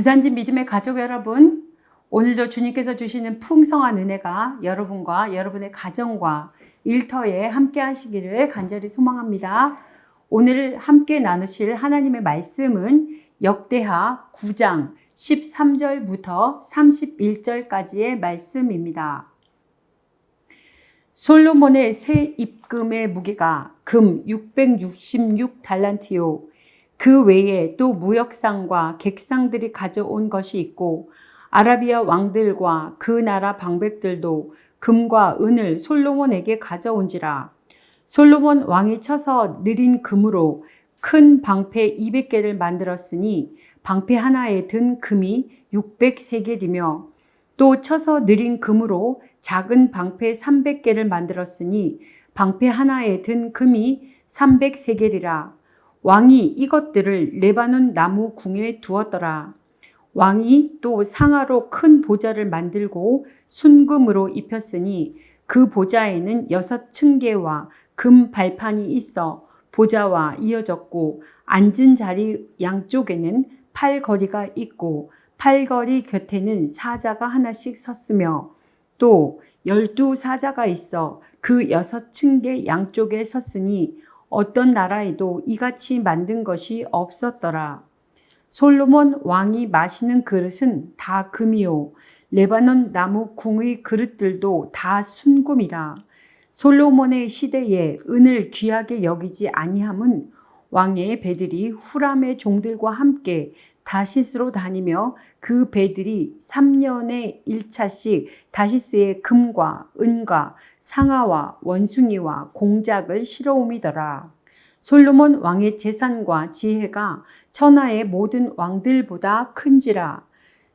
부산진 믿음의 가족 여러분, 오늘도 주님께서 주시는 풍성한 은혜가 여러분과 여러분의 가정과 일터에 함께 하시기를 간절히 소망합니다. 오늘 함께 나누실 하나님의 말씀은 역대하 9장 13절부터 31절까지의 말씀입니다. 솔로몬의 새 입금의 무게가 금 666달란트요. 그 외에 또 무역상과 객상들이 가져온 것이 있고 아라비아 왕들과 그 나라 방백들도 금과 은을 솔로몬에게 가져온지라. 솔로몬 왕이 쳐서 느린 금으로 큰 방패 200개를 만들었으니 방패 하나에 든 금이 600세겔이며 또 쳐서 느린 금으로 작은 방패 300개를 만들었으니 방패 하나에 든 금이 300세겔이라. 왕이 이것들을 레바논 나무 궁에 두었더라. 왕이 또 상하로 큰 보좌를 만들고 순금으로 입혔으니 그 보좌에는 여섯 층계와 금 발판이 있어 보좌와 이어졌고 앉은 자리 양쪽에는 팔거리가 있고 팔거리 곁에는 사자가 하나씩 섰으며 또 열두 사자가 있어 그 여섯 층계 양쪽에 섰으니 어떤 나라에도 이같이 만든 것이 없었더라. 솔로몬 왕이 마시는 그릇은 다 금이요. 레바논 나무 궁의 그릇들도 다 순금이라. 솔로몬의 시대에 은을 귀하게 여기지 아니함은 왕의 배들이 후람의 종들과 함께 다시스로 다니며 그 배들이 3년에 1차씩 다시스의 금과 은과 상아와 원숭이와 공작을 실어옴이더라. 솔로몬 왕의 재산과 지혜가 천하의 모든 왕들보다 큰지라.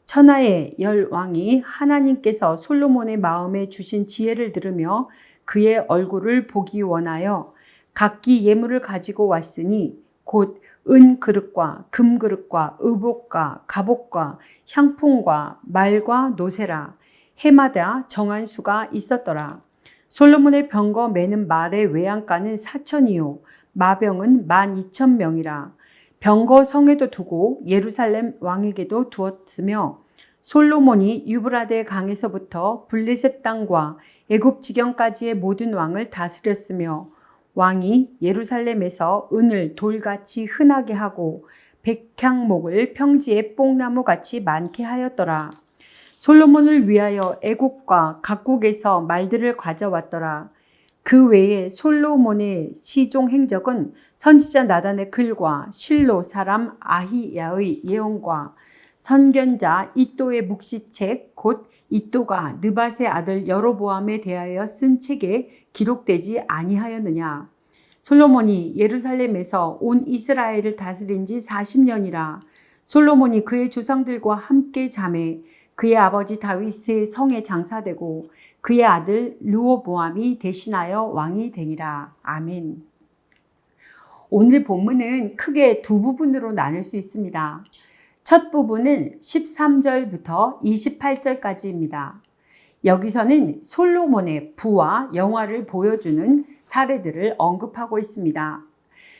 천하의 열 왕이 하나님께서 솔로몬의 마음에 주신 지혜를 들으며 그의 얼굴을 보기 원하여 각기 예물을 가지고 왔으니 곧 은 그릇과 금 그릇과 의복과 갑옷과 향품과 말과 노세라 해마다 정한 수가 있었더라. 솔로몬의 병거 매는 말의 외양가는 사천이요 마병은 만 이천 명이라. 병거 성에도 두고 예루살렘 왕에게도 두었으며 솔로몬이 유브라데 강에서부터 블레셋 땅과 애굽 지경까지의 모든 왕을 다스렸으며 왕이 예루살렘에서 은을 돌같이 흔하게 하고 백향목을 평지에 뽕나무같이 많게 하였더라. 솔로몬을 위하여 애국과 각국에서 말들을 가져왔더라. 그 외에 솔로몬의 시종 행적은 선지자 나단의 글과 실로 사람 아히야의 예언과 선견자 이또의 묵시책 곧 이또가 느밧의 아들 여로보암에 대하여 쓴 책에 기록되지 아니하였느냐. 솔로몬이 예루살렘에서 온 이스라엘을 다스린 지 40년이라. 솔로몬이 그의 조상들과 함께 잠에 그의 아버지 다윗의 성에 장사되고 그의 아들 르호보암이 대신하여 왕이 되니라. 아멘. 오늘 본문은 크게 두 부분으로 나눌 수 있습니다. 첫 부분은 13절부터 28절까지입니다. 여기서는 솔로몬의 부와 영화를 보여주는 사례들을 언급하고 있습니다.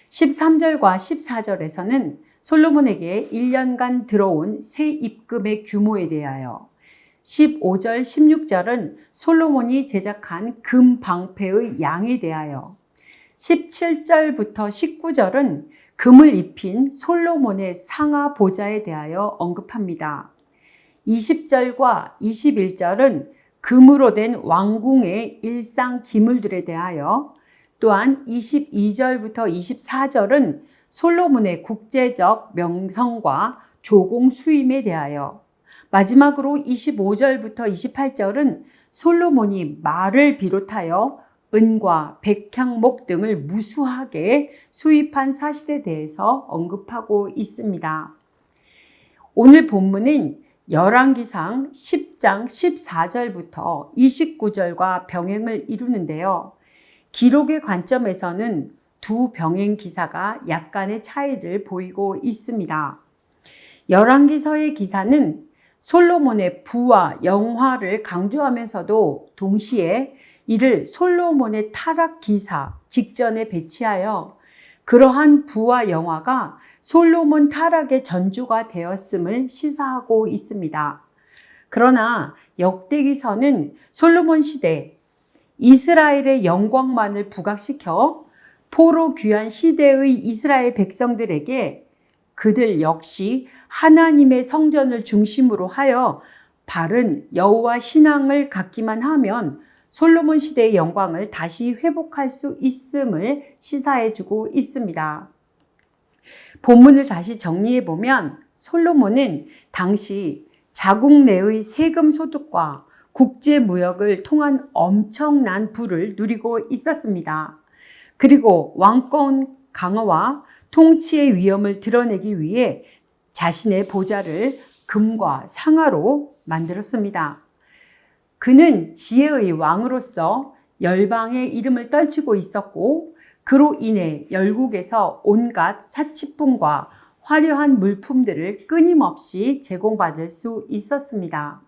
13절과 14절에서는 솔로몬에게 1년간 들어온 새 입금의 규모에 대하여 15절, 16절은 솔로몬이 제작한 금 방패의 양에 대하여 17절부터 19절은 금을 입힌 솔로몬의 상하 보좌에 대하여 언급합니다. 20절과 21절은 금으로 된 왕궁의 일상 기물들에 대하여 또한 22절부터 24절은 솔로몬의 국제적 명성과 조공 수임에 대하여 마지막으로 25절부터 28절은 솔로몬이 말을 비롯하여 은과 백향목 등을 무수하게 수입한 사실에 대해서 언급하고 있습니다. 오늘 본문은 열왕기상 10장 14절부터 29절과 병행을 이루는데요. 기록의 관점에서는 두 병행 기사가 약간의 차이를 보이고 있습니다. 열왕기서의 기사는 솔로몬의 부와 영화를 강조하면서도 동시에 이를 솔로몬의 타락 기사 직전에 배치하여 그러한 부와 영화가 솔로몬 타락의 전주가 되었음을 시사하고 있습니다. 그러나 역대기서는 솔로몬 시대 이스라엘의 영광만을 부각시켜 포로 귀한 시대의 이스라엘 백성들에게 그들 역시 하나님의 성전을 중심으로 하여 바른 여호와 신앙을 갖기만 하면 솔로몬 시대의 영광을 다시 회복할 수 있음을 시사해 주고 있습니다. 본문을 다시 정리해 보면 솔로몬은 당시 자국 내의 세금 소득과 국제 무역을 통한 엄청난 부를 누리고 있었습니다. 그리고 왕권 강화와 통치의 위험을 드러내기 위해 자신의 보좌를 금과 상아로 만들었습니다. 그는 지혜의 왕으로서 열방의 이름을 떨치고 있었고 그로 인해 열국에서 온갖 사치품과 화려한 물품들을 끊임없이 제공받을 수 있었습니다.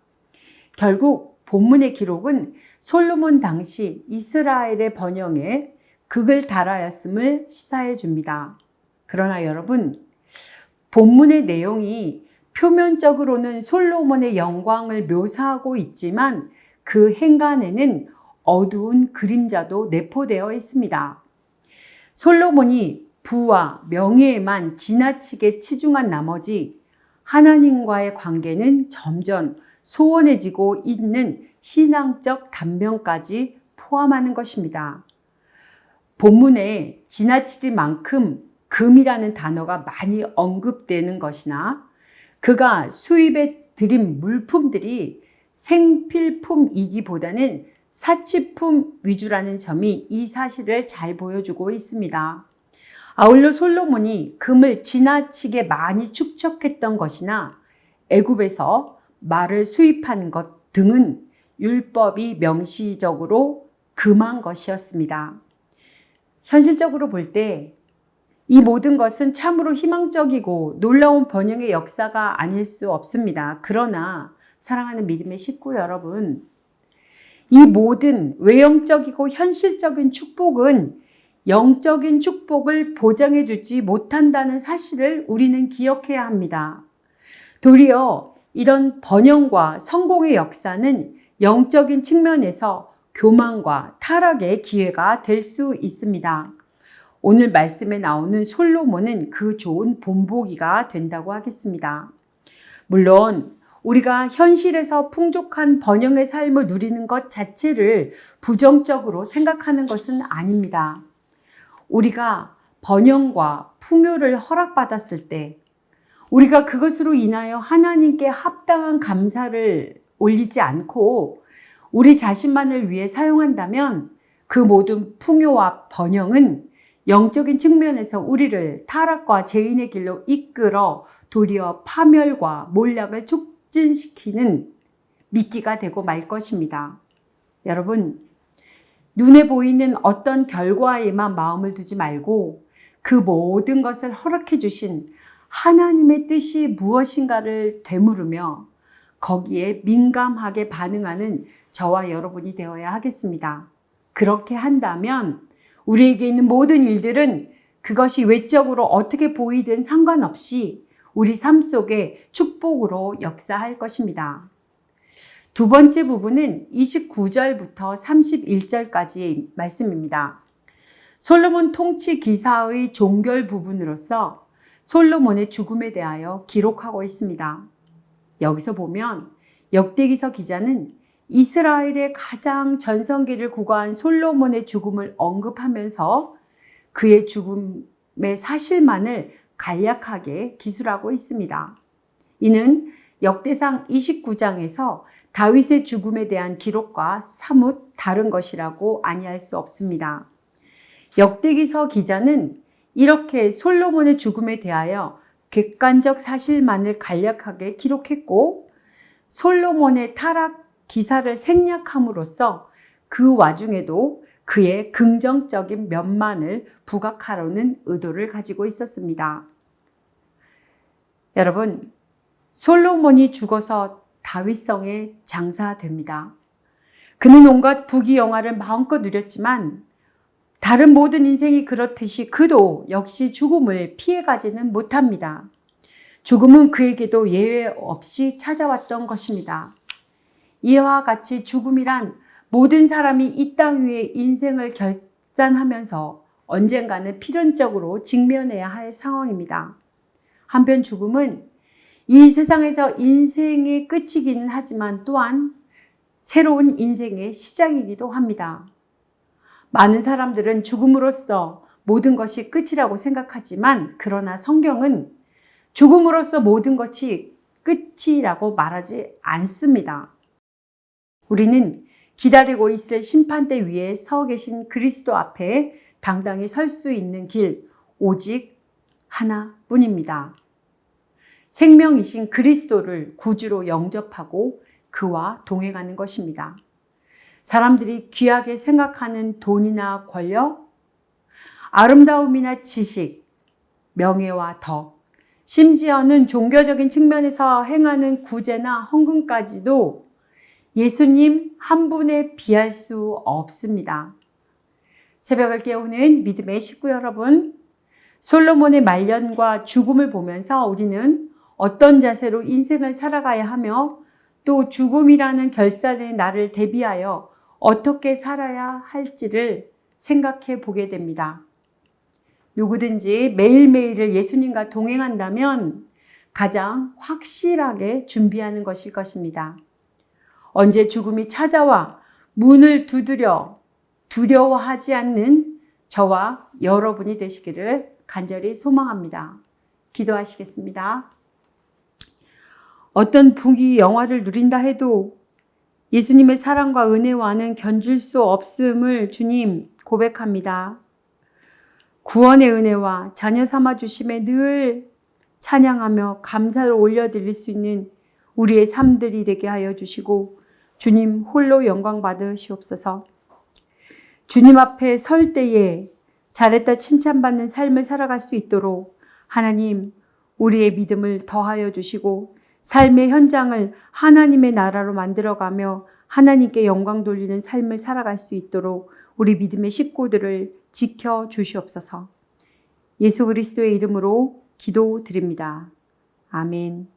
결국 본문의 기록은 솔로몬 당시 이스라엘의 번영에 극을 달하였음을 시사해 줍니다. 그러나 여러분, 본문의 내용이 표면적으로는 솔로몬의 영광을 묘사하고 있지만 그 행간에는 어두운 그림자도 내포되어 있습니다. 솔로몬이 부와 명예에만 지나치게 치중한 나머지 하나님과의 관계는 점점 소원해지고 있는 신앙적 단면까지 포함하는 것입니다. 본문에 지나치리 만큼 금이라는 단어가 많이 언급되는 것이나 그가 수입에 들인 물품들이 생필품이기보다는 사치품 위주라는 점이 이 사실을 잘 보여주고 있습니다. 아울러 솔로몬이 금을 지나치게 많이 축적했던 것이나 애굽에서 말을 수입한 것 등은 율법이 명시적으로 금한 것이었습니다. 현실적으로 볼 때 이 모든 것은 참으로 희망적이고 놀라운 번영의 역사가 아닐 수 없습니다. 그러나 사랑하는 믿음의 식구 여러분, 이 모든 외형적이고 현실적인 축복은 영적인 축복을 보장해 주지 못한다는 사실을 우리는 기억해야 합니다. 도리어 이런 번영과 성공의 역사는 영적인 측면에서 교만과 타락의 기회가 될 수 있습니다. 오늘 말씀에 나오는 솔로몬은 그 좋은 본보기가 된다고 하겠습니다. 물론 우리가 현실에서 풍족한 번영의 삶을 누리는 것 자체를 부정적으로 생각하는 것은 아닙니다. 우리가 번영과 풍요를 허락받았을 때 우리가 그것으로 인하여 하나님께 합당한 감사를 올리지 않고 우리 자신만을 위해 사용한다면 그 모든 풍요와 번영은 영적인 측면에서 우리를 타락과 죄인의 길로 이끌어 도리어 파멸과 몰락을 촉 진시키는 미끼가 되고 말 것입니다. 여러분, 눈에 보이는 어떤 결과에만 마음을 두지 말고 그 모든 것을 허락해 주신 하나님의 뜻이 무엇인가를 되물으며 거기에 민감하게 반응하는 저와 여러분이 되어야 하겠습니다. 그렇게 한다면 우리에게 있는 모든 일들은 그것이 외적으로 어떻게 보이든 상관없이 우리 삶 속에 축복으로 역사할 것입니다. 두 번째 부분은 29절부터 31절까지의 말씀입니다. 솔로몬 통치 기사의 종결 부분으로서 솔로몬의 죽음에 대하여 기록하고 있습니다. 여기서 보면 역대기서 기자는 이스라엘의 가장 전성기를 구가한 솔로몬의 죽음을 언급하면서 그의 죽음의 사실만을 간략하게 기술하고 있습니다. 이는 역대상 29장에서 다윗의 죽음에 대한 기록과 사뭇 다른 것이라고 아니할 수 없습니다. 역대기서 기자는 이렇게 솔로몬의 죽음에 대하여 객관적 사실만을 간략하게 기록했고 솔로몬의 타락 기사를 생략함으로써 그 와중에도 그의 긍정적인 면만을 부각하려는 의도를 가지고 있었습니다. 여러분, 솔로몬이 죽어서 다윗성에 장사됩니다. 그는 온갖 부귀영화를 마음껏 누렸지만 다른 모든 인생이 그렇듯이 그도 역시 죽음을 피해가지는 못합니다. 죽음은 그에게도 예외 없이 찾아왔던 것입니다. 이와 같이 죽음이란 모든 사람이 이 땅 위에 인생을 결산하면서 언젠가는 필연적으로 직면해야 할 상황입니다. 한편 죽음은 이 세상에서 인생의 끝이기는 하지만 또한 새로운 인생의 시작이기도 합니다. 많은 사람들은 죽음으로써 모든 것이 끝이라고 생각하지만 그러나 성경은 죽음으로써 모든 것이 끝이라고 말하지 않습니다. 우리는 기다리고 있을 심판대 위에 서 계신 그리스도 앞에 당당히 설 수 있는 길 오직 하나뿐입니다. 생명이신 그리스도를 구주로 영접하고 그와 동행하는 것입니다. 사람들이 귀하게 생각하는 돈이나 권력, 아름다움이나 지식, 명예와 덕, 심지어는 종교적인 측면에서 행하는 구제나 헌금까지도 예수님 한 분에 비할 수 없습니다. 새벽을 깨우는 믿음의 식구 여러분, 솔로몬의 말년과 죽음을 보면서 우리는 어떤 자세로 인생을 살아가야 하며 또 죽음이라는 결산의 날을 대비하여 어떻게 살아야 할지를 생각해 보게 됩니다. 누구든지 매일매일을 예수님과 동행한다면 가장 확실하게 준비하는 것일 것입니다. 언제 죽음이 찾아와 문을 두드려 두려워하지 않는 저와 여러분이 되시기를 간절히 소망합니다. 기도하시겠습니다. 어떤 부귀 영화를 누린다 해도 예수님의 사랑과 은혜와는 견줄 수 없음을 주님 고백합니다. 구원의 은혜와 자녀 삼아 주심에 늘 찬양하며 감사를 올려 드릴 수 있는 우리의 삶들이 되게 하여 주시고 주님 홀로 영광 받으시옵소서. 주님 앞에 설 때에 잘했다 칭찬받는 삶을 살아갈 수 있도록 하나님 우리의 믿음을 더하여 주시고 삶의 현장을 하나님의 나라로 만들어가며 하나님께 영광 돌리는 삶을 살아갈 수 있도록 우리 믿음의 식구들을 지켜 주시옵소서. 예수 그리스도의 이름으로 기도드립니다. 아멘.